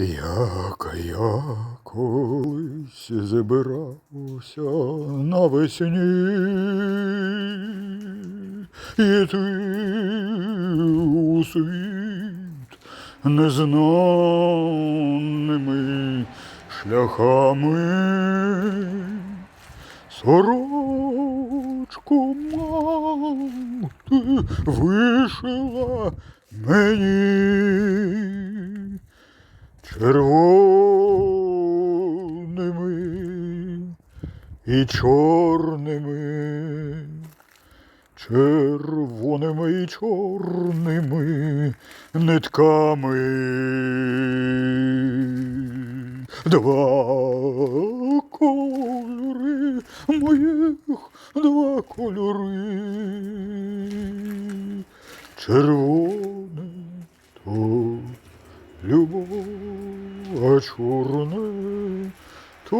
Як я колись збирався навесні, іти у світ незнаними шляхами, сорочку мати вишила мені червоними і чорними, червоними і чорними нитками. Два кольори моїх, два кольори. Червоне то Любов а чорне то